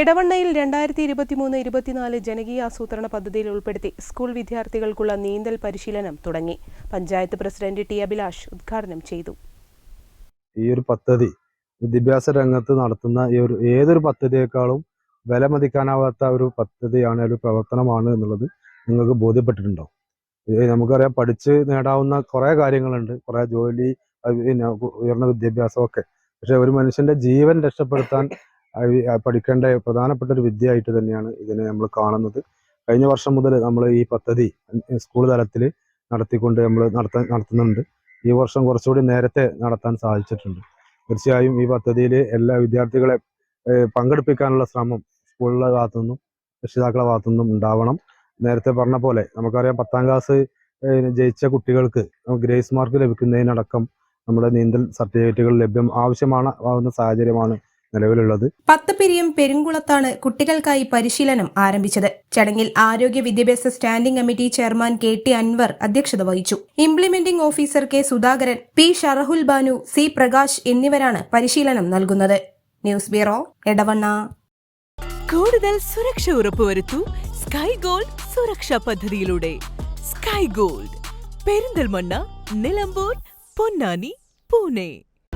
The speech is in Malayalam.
ഇടവണ്ണയിൽ രണ്ടായിരത്തി ഇരുപത്തിമൂന്ന് ഇരുപത്തിനാല് ജനകീയ ആസൂത്രണ പദ്ധതിയിൽ ഉൾപ്പെടുത്തി സ്കൂൾ വിദ്യാർത്ഥികൾക്കുള്ള നീന്തൽ പരിശീലനം തുടങ്ങി. പഞ്ചായത്ത് പ്രസിഡന്റ് ടി അഭിലാഷ് ഉദ്ഘാടനം ചെയ്തു. ഈ ഒരു പദ്ധതി വിദ്യാഭ്യാസ രംഗത്ത് നടത്തുന്ന ഈ ഒരു ഏതൊരു പദ്ധതിയേക്കാളും വിലമതിക്കാനാവാത്ത ഒരു പദ്ധതിയാണ് ഒരു പ്രവർത്തനമാണ് എന്നുള്ളത് നിങ്ങൾക്ക് ബോധ്യപ്പെട്ടിട്ടുണ്ടാവും നമുക്കറിയാം പഠിച്ച് നേടാവുന്ന കുറേ കാര്യങ്ങളുണ്ട് കുറേ ജോലി പിന്നെ ഉയർന്ന വിദ്യാഭ്യാസമൊക്കെ. പക്ഷെ ഒരു മനുഷ്യന്റെ ജീവൻ രക്ഷപ്പെടുത്താൻ പഠിക്കേണ്ട പ്രധാനപ്പെട്ട ഒരു വിദ്യയായിട്ട് തന്നെയാണ് ഇതിനെ നമ്മൾ കാണുന്നത്. കഴിഞ്ഞ വർഷം മുതൽ നമ്മൾ ഈ പദ്ധതി സ്കൂൾ തലത്തിൽ നടത്തിക്കൊണ്ട് നമ്മൾ നടത്താൻ നടത്തുന്നുണ്ട്. ഈ വർഷം കുറച്ചുകൂടി നേരത്തെ നടത്താൻ സാധിച്ചിട്ടുണ്ട്. തീർച്ചയായും ഈ പദ്ധതിയിൽ എല്ലാ വിദ്യാർത്ഥികളെ പങ്കെടുപ്പിക്കാനുള്ള ശ്രമം സ്കൂളിലെ ഭാഗത്തു നിന്നും രക്ഷിതാക്കളെ ഭാഗത്തു നിന്നും ഉണ്ടാവണം. നേരത്തെ പറഞ്ഞ പോലെ നമുക്കറിയാം പത്താം ക്ലാസ് ജയിച്ച കുട്ടികൾക്ക് ഗ്രേസ് മാർക്ക് ലഭിക്കുന്നതിനടക്കം നമ്മുടെ നീന്തൽ സർട്ടിഫിക്കറ്റുകൾ ലഭ്യം ആവശ്യമാണ് ആവുന്ന സാഹചര്യമാണ് നിലവിലുള്ളത്. പത്ത് പിരിയം പെരുങ്കുളത്താണ് കുട്ടികൾക്കായി പരിശീലനം ആരംഭിച്ചത്. ചടങ്ങിൽ ആരോഗ്യ വിദ്യാഭ്യാസ standing committee chairman K T Anwar അധ്യക്ഷത വഹിച്ചു. Implementing officer K Sudhakaran P Sharahul Banu C Prakash എന്നിവരാണ് പരിശീലനം നൽകുന്നത്. News bureau Edavanna. കൂടുതൽ സുരക്ഷ ഉറപ്പുവരുത്തു സ്കൈ ഗോൾഡ് സുരക്ഷാ പദ്ധതിയിലൂടെ. Sky gold. പെരിന്തൽമണ്ണ നിലമ്പൂർ പൊന്നാനി പൂനെ.